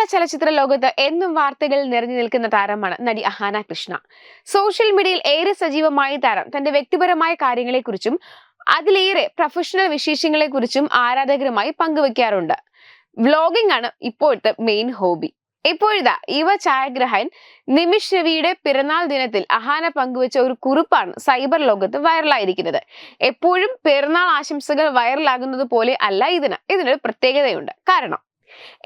മലയാള ചലച്ചിത്ര ലോകത്ത് എന്നും വാർത്തകളിൽ നിറഞ്ഞു നിൽക്കുന്ന താരമാണ് നടി അഹാന കൃഷ്ണ. സോഷ്യൽ മീഡിയയിൽ ഏറെ സജീവമായ താരം. തന്റെ വ്യക്തിപരമായ കാര്യങ്ങളെക്കുറിച്ചും അതിലേറെ പ്രൊഫഷണൽ വിശേഷങ്ങളെക്കുറിച്ചും ആരാധകരുമായി പങ്കുവെക്കാറുണ്ട്. വ്ലോഗിംഗ് ആണ് ഇപ്പോഴത്തെ മെയിൻ ഹോബി ഇപ്പോഴിതാ യുവ ഛായാഗ്രഹൻ നിമിഷ് രവിയുടെ പിറന്നാൾ ദിനത്തിൽ അഹാന പങ്കുവച്ച ഒരു കുറിപ്പാണ് സൈബർ ലോകത്ത് വൈറലായിരിക്കുന്നത്. എപ്പോഴും പിറന്നാൾ ആശംസകൾ വൈറലാകുന്നത് പോലെ അല്ല ഇതിന്. ഇതിനൊരു പ്രത്യേകതയുണ്ട്. കാരണം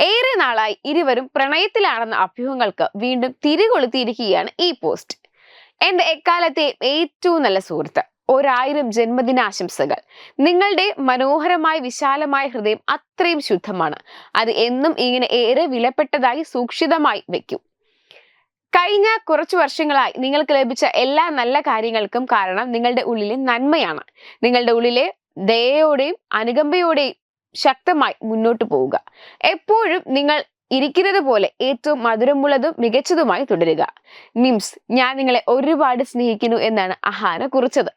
ഏറെ നാളായി ഇരുവരും പ്രണയത്തിലാണെന്ന അഭ്യൂഹങ്ങൾക്ക് വീണ്ടും തിരികൊളുത്തിയിരിക്കുകയാണ് ഈ പോസ്റ്റ് എന്റെ എക്കാലത്തെ ഏറ്റവും നല്ല സുഹൃത്ത് ഒരായിരം ജന്മദിനാശംസകൾ. നിങ്ങളുടെ മനോഹരമായ വിശാലമായ ഹൃദയം അത്രയും ശുദ്ധമാണ്. അത് എന്നും ഇങ്ങനെ ഏറെ വിലപ്പെട്ടതായി സൂക്ഷിതമായി വെക്കും. കഴിഞ്ഞ കുറച്ചു വർഷങ്ങളായി നിങ്ങൾക്ക് ലഭിച്ച എല്ലാ നല്ല കാര്യങ്ങൾക്കും കാരണം നിങ്ങളുടെ ഉള്ളിലെ നന്മയാണ്. നിങ്ങളുടെ ഉള്ളിലെ ദയയോടെയും അനുകമ്പയോടെയും ശക്തമായി മുന്നോട്ട് പോവുക. എപ്പോഴും നിങ്ങൾ ഇരിക്കുന്നത് പോലെ ഏറ്റവും മധുരമുള്ളതും മികച്ചതുമായി തുടരുക. നിംസ് ഞാൻ നിങ്ങളെ ഒരുപാട് സ്നേഹിക്കുന്നു എന്നാണ് അഹാന കുറിച്ചത്.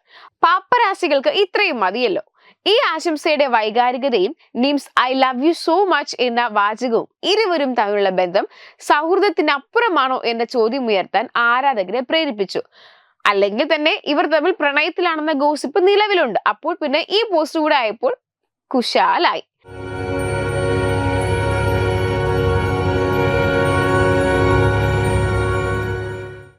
പാപ്പരാശികൾക്ക് ഇത്രയും മതിയല്ലോ. ഈ ആശംസയുടെ വൈകാരികതയും Nims I love you so much എന്ന വാചകവും ഇരുവരും തമ്മിലുള്ള ബന്ധം സൗഹൃദത്തിനപ്പുറമാണോ എന്ന ചോദ്യം ഉയർത്താൻ ആരാധകരെ പ്രേരിപ്പിച്ചു. അല്ലെങ്കിൽ തന്നെ ഇവർ തമ്മിൽ പ്രണയത്തിലാണെന്ന ഗോസിപ്പ് നിലവിലുണ്ട്. അപ്പോൾ പിന്നെ ഈ പോസ്റ്റ് കൂടെ ആയപ്പോൾ കുശാലായി.